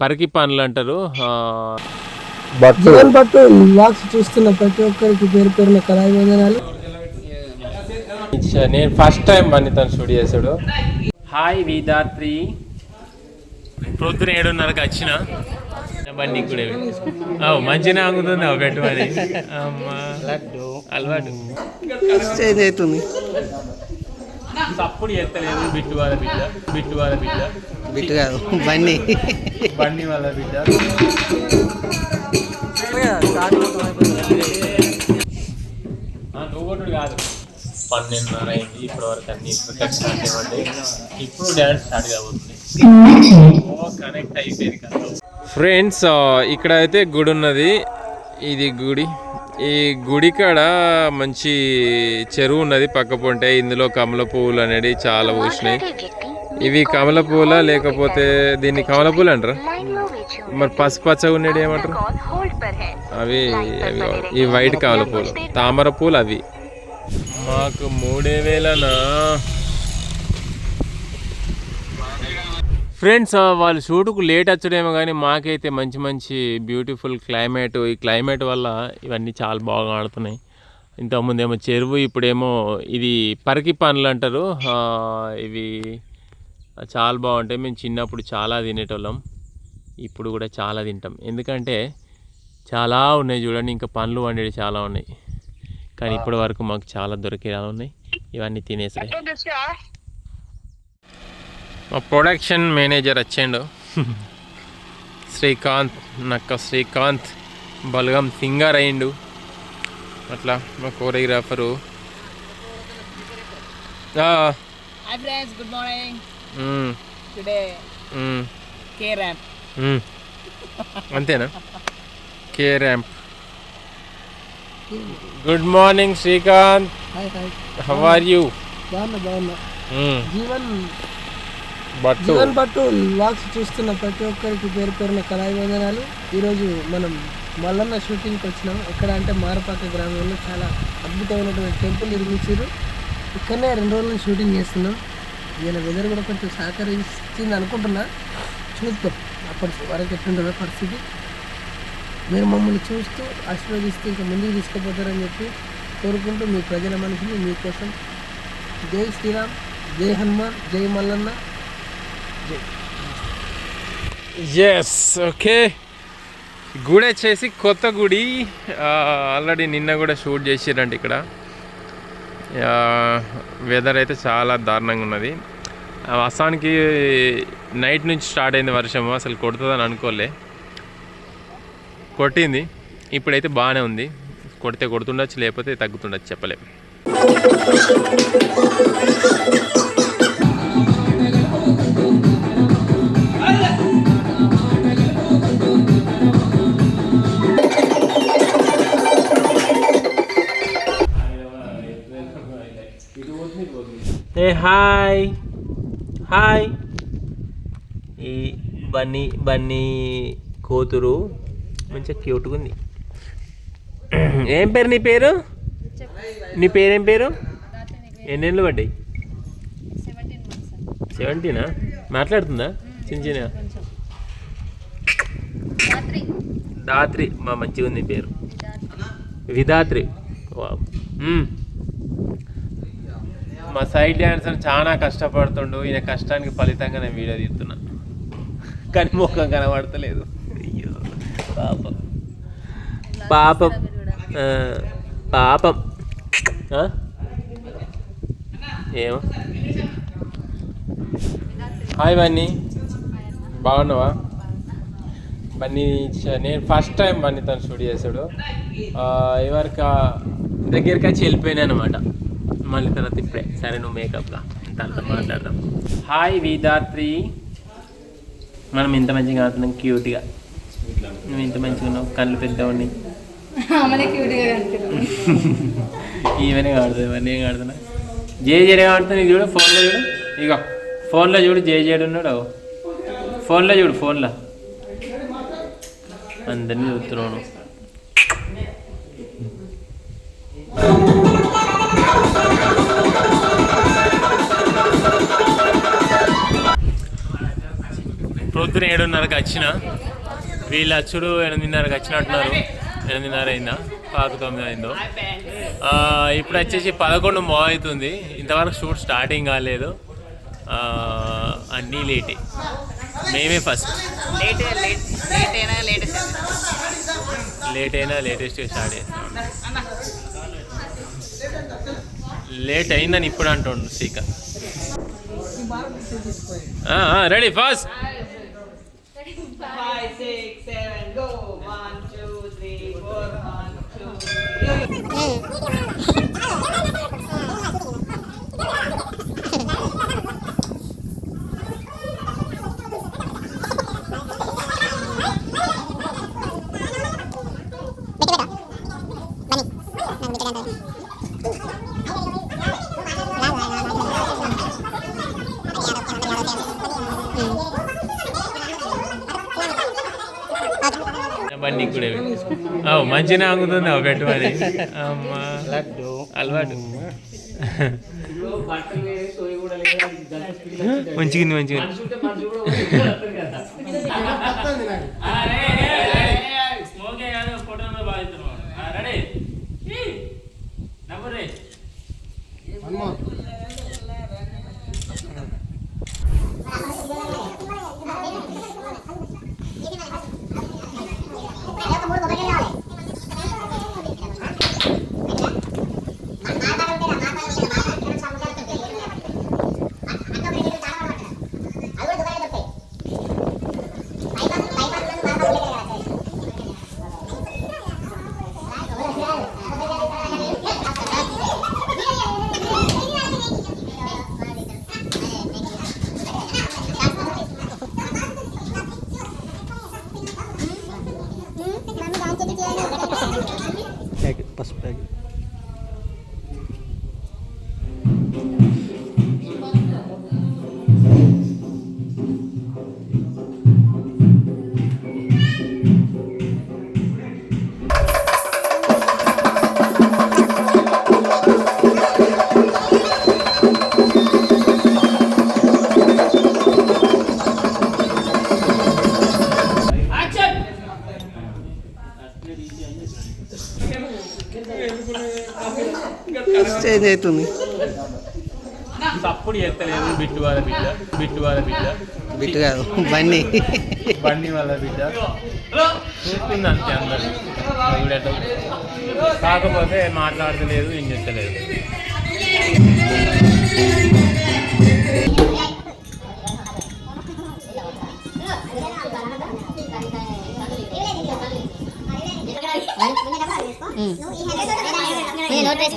పరికి పనులు అంటారు. జీవన్ పట్టు వాక్స్ చూస్తున్న ప్రతి ఒక్కరికి పేరు పేరున కళాయి వందనాలు నేను ఫస్ట్ టైం బండి తను షూట్ చేశాడు. హాయ్ విధాత్రి ప్రొద్దున ఏడున్నరకు వచ్చిన. బండి కూడా మంచిగా ఆగుతుంది పెట్టుబడి అమ్మా. అలవాటు. చేంజ్ అవుతుంది. తప్పుడు ఎత్తలేదు బిట్టు వాళ్ళ బిడ్డ బిట్టు వాళ్ళ బిడ్డ. బిట్టు కాదు బండి బండి వాళ్ళ బిడ్డ. ఆ, నువ్వు కాదు. పన్నెండున్నర అయింది ఇప్పటి వరకు అన్ని క్రికెట్ స్టార్ట్ ఇప్పుడు డ్యాన్స్ స్టార్ట్ కాబోతుంది. ఓ కనెక్ట్ అయిపోయింది కదా. ఫ్రెండ్స్ ఇక్కడ అయితే గుడి ఉన్నది ఇది గుడి. ఈ గుడి కాడ మంచి చెరువు ఉన్నది పక్క పొంటే ఇందులో కమల పువ్వులు అనేది చాలా పూసినాయి. ఇవి కమల పువ్వుల లేకపోతే దీన్ని కమల పువ్వులు అంటారా? మరి పసుపచ్చగా ఉండేది ఏమంటారు? అవి అవి ఈ వైట్ కమల పువ్వులు తామర పూలు అవి. మాకు మూడే వేలనా? ఫ్రెండ్స్ వాళ్ళు షూట్కు లేట్ వచ్చడేమో కానీ మాకైతే మంచి మంచి బ్యూటిఫుల్ క్లైమేట్ ఈ క్లైమేట్ వల్ల ఇవన్నీ చాలా బాగా ఆడుతున్నాయి. ఇంతకుముందు ఏమో చెరువు ఇప్పుడేమో ఇది పరికి పనులు అంటారు. ఇవి చాలా బాగుంటాయి. మేము చిన్నప్పుడు చాలా తినేటోళ్ళం. ఇప్పుడు కూడా చాలా తింటాం. ఎందుకంటే చాలా ఉన్నాయి చూడండి ఇంకా పండ్లు వండేవి చాలా ఉన్నాయి. కానీ ఇప్పటి వరకు మాకు చాలా దొరికేలా ఉన్నాయి. ఇవన్నీ తినేసాయి మా ప్రొడక్షన్ మేనేజర్ వచ్చిండు. శ్రీకాంత్ నక్క శ్రీకాంత్ బలగం సింగర్ అయిండు అట్లా మా కోరియోగ్రాఫరు K ramp. అంతేనా? K ramp good morning Srikanth how are you బాగున్నా బాగున్నా. జీవన్ బట్టు. జీవన్ పట్టు వాక్స్ చూస్తున్న ప్రతి ఒక్కరికి పేరు పేరున కళాయి వందనాలు. ఈరోజు మనం మల్లన్న షూటింగ్కి వచ్చినాం. ఎక్కడ అంటే మారపాక గ్రామంలో చాలా అద్భుతమైనటువంటి టెంపుల్ నిర్మించారు. ఇక్కడనే రెండు రోజులు షూటింగ్ చేస్తున్నాం. ఈయన వెదర్ కూడా కొంచెం సహకరిస్తుంది అనుకుంటున్నా. చూద్దాం అప్పటి వరకు ఎట్లుంటుందో పరిస్థితి. మీరు మమ్మల్ని చూస్తూ ఆశీర్వదిస్తూ ఇంకా ముందుకు తీసుకుపోతారని చెప్పి కోరుకుంటూ మీ ప్రజల మనిషిని మీకోసం. జై శ్రీరామ్ జై హనుమాన్ జై మల్లన్న. ఎస్ ఓకే గుడి వచ్చేసి కొత్త గుడి. ఆల్రెడీ నిన్న కూడా షూట్ చేసిరండి ఇక్కడ. వెదర్ అయితే చాలా దారుణంగా ఉన్నది. ఆ వర్షానికి నైట్ నుంచి స్టార్ట్ అయింది వర్షం అసలు కొడుతుందని అనుకోలే. కొట్టింది. ఇప్పుడైతే బాగానే ఉంది. కొడితే కొడుతుండొచ్చు లేకపోతే తగ్గుతుండొచ్చు చెప్పలేము ఏ హాయ్ హాయ్ ఈ బన్నీ బన్నీ కూతురు మంచిగా క్యూట్గా ఉంది ఏం పేరు నీ పేరు? నీ పేరేం పేరు? ఎన్నేళ్ళు పడ్డాయి? సెవెంటీనా మాట్లాడుతుందా? చిన్న చిన్న దాత్రి. మా మంచిగా ఉంది పేరు విధాత్రి. మా సైడ్ డాన్సర్ చాలా కష్టపడుతుండు ఈయన కష్టానికి ఫలితంగా నేను వీడియో తీస్తున్నా. కానీ ముఖం కనబడతలేదు. అయ్యో పాపం. పాపం. పాపం? ఏమో. హాయ్ బన్నీ. బాగున్నావా? బన్నీ నేను ఫస్ట్ టైం బన్నీ తను షూట్ చేశాడు ఎవరికి దగ్గరికి వచ్చి వెళ్ళిపోయినాయి అనమాట మళ్ళీ తర్వాత ఇప్పుడే. సరే నువ్వు మేకప్గా తర్వాత మాట్లాడదాం. హాయ్ విధాత్రి మనం ఇంత మంచిగా ఆడుతున్నాం క్యూట్గా నువ్వు ఇంత మంచిగా ఉన్నావు కళ్ళు పెద్ద ఉన్నాయి ఈవెనే ఆడుతుంది ఇవన్నీ ఏం ఆడుతున్నా జే జే ఆడుతున్నా ఇది చూడు ఫోన్లో చూడు. ఇగో ఫోన్లో చూడు జే జేడు ఉన్నాడు. ఫోన్లో చూడు ఫోన్లో అందరినీ చూస్తున్నాను. ప్రొద్దున ఏడున్నరకు వచ్చిన వీళ్ళు అచ్చుడు ఎనిమిదిన్నరకు వచ్చినట్టున్నారు. ఎనిమిదిన్నర అయిందా? పాక తొమ్మిది అయిందో. ఇప్పుడు వచ్చేసి పదకొండు మో అవుతుంది. ఇంతవరకు షూట్ స్టార్టింగ్ కాలేదు. అన్నీ లేటే. మేమే ఫస్ట్. లేట్ అయినా లేటెస్ట్ లేట్ అయినా లేటెస్ట్ స్టార్ట్ చేస్తాం. లేట్ అయిందని ఇప్పుడు అంటుండు Srikanth. Ready fast. Five, six, seven, go. One, two, three, four. One, two, three. Thank you. బండి కూడా అవు మంచిగా ఆగుతుంది అవు పెట్టుమని అమ్మా. అలవాటు. మంచిగా మంచిగా స్మోకే కాదు ఫోటో బాధితున్నాడు రెడీ. చేంజ్ అవుతుంది తప్పుడు ఎత్తలేదు బిట్టు వాళ్ళ బిడ్డ బిట్టు వాళ్ళ బిడ్డ. బిట్టు కాదు బండి. బండి వాళ్ళ బిడ్డ. చూస్తుంది అంతే అందరు. కాకపోతే మాట్లాడతలేదు ఏం చేస్తలేదు. నోట్ వేసి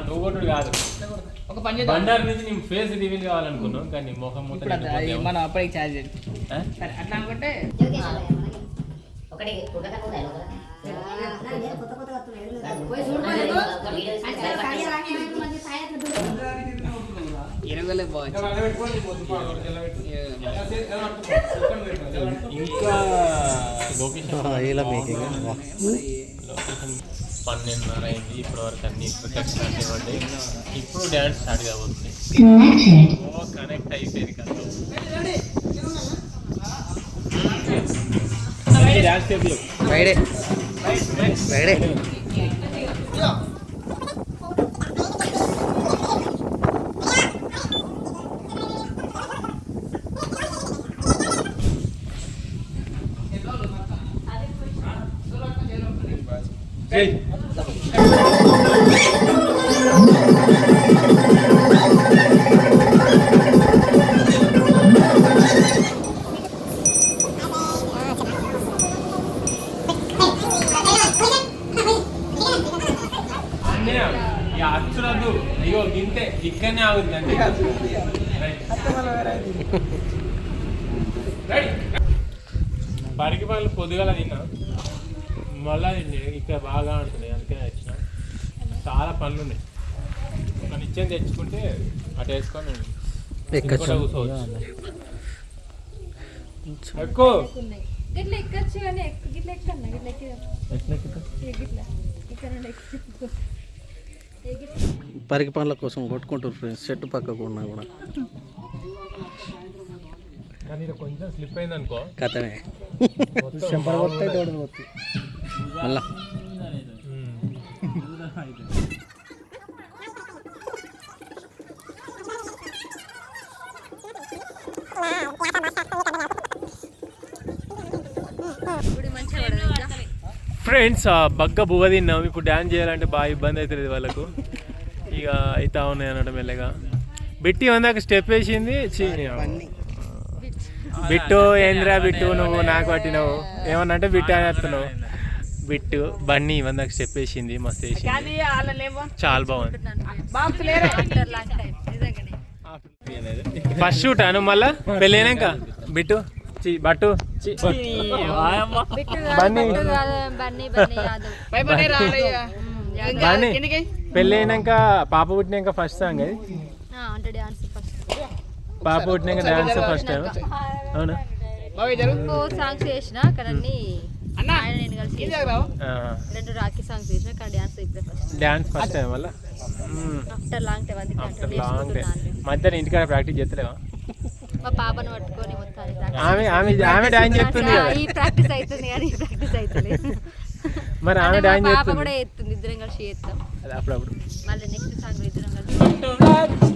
నువ్వు కొట్టుడు కాదు. ఒక పని చేద్దాం. బండారు నుంచి నీ ఫేస్ రివీల్ కావాలనుకున్నాం కానీ మొత్తం ఇప్పుడు అది- మనం అప్పటికి ఛార్జ్ ఆ? సరే అట్లా అనుకుంటే ఒకటి ఇంకా లొకేషన్ ఇలా మేకింగ్ లొకేషన్ పన్నెండున్నర అయింది. ఇప్పటి వరకు అన్ని క్రికెట్ స్టార్ట్ ఇవ్వండి ఇప్పుడు డ్యాన్స్ స్టార్ట్ కాబోతుంది. ఓ కనెక్ట్ అయిపోయింది కదా. డ్యాన్స్ టేబుల్ ఫ్రైడే ఫ్రైడే ఈ అచ్చురద్దు అయ్యో గింతే ఇక్కడనే ఆగుద్ది అంతే రైట్. పనులు పొద్దుగల తిన్నా మళ్ళా తిండి ఇక్కడ బాగా ఆడుతున్నాయి అందుకే వచ్చిన చాలా పనులు ఉన్నాయి ఒక నిత్యం తెచ్చుకుంటే అటు వేసుకొని ఎక్కువ. పరికి పనుల కోసం కొట్టుకుంటారు ఫ్రెండ్స్ చెట్టు పక్కకు ఉన్నా కూడా. కానీ ఇది కొంచెం స్లిప్ అయింది అనుకో కథమే ఇప్పుడు ఫ్రెండ్స్ బగ్గ బువ్వ తిన్నాం. ఇప్పుడు డ్యాన్స్ చేయాలంటే బాగా ఇబ్బంది అవుతుంది వాళ్ళకు. ఇక అవుతా ఉన్నాయి అన్నట్టు మెల్లగా. బిట్టి వందాక స్టెప్ వేసింది. బిట్టు ఏంద్రా బిట్టు నువ్వు నాకు పట్టినావు. ఏమన్నా అంటే బిట్టు అని వస్తున్నావు బిట్టు బన్నీ స్టెప్ వేసింది మస్తు వేసింది చాలా బాగుంది. ఫస్ట్ షూట్ అను మళ్ళా? పెళ్ళైనాక? బిట్టు? బట్టు? బన్నీ. పెళ్ళైనాక పాప పుట్టినాక ఫస్ట్ సాంగ్ అది. పాప పుట్టినాక డాన్స్ ఫస్ట్ టైం అవునా? బాగా జరుగు ఫోర్ సాంగ్స్ చేసిన కానీ నేను కలిసి రెండు రాఖీ సాంగ్స్ చేసిన కానీ డాన్స్ ఇప్పుడే ఫస్ట్ డాన్స్ ఫస్ట్ టైం వల్ల ఆఫ్టర్ లాంగ్ టైం అందుకే ఆఫ్టర్ లాంగ్ నేర్చుకుంటున్నాను మధ్యాహ్నం ఇంటికాడ ప్రాక్టీస్ చేస్తలేవా? మా పాపను పట్టుకొని మొత్తాన్ని ఆమె ఆమె ఆమె డాన్స్ చేస్తుంది. ఈ ప్రాక్టీస్ అవుతుంది కానీ ఈ ప్రాక్టీస్ అవుతలేదు మరి ఆమె పాప చేస్తుంది. కూడా ఎత్తుంది ఇద్దరం కలిసి చేస్తాం అప్పుడప్పుడు. మళ్ళీ నెక్స్ట్ సాంగ్ ఇద్దరం కలిసి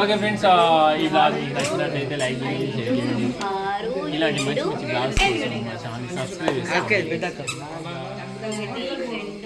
ఓకే ఫ్రెండ్స్ ఈ బ్లాగ్ నచ్చినట్లయితే లైక్ చేయండి షేర్ చేయండి. ఇలాంటి మంచి మంచి బ్లాగ్స్ మా ఛానల్ సబ్స్క్రైబ్ చేసుకోండి.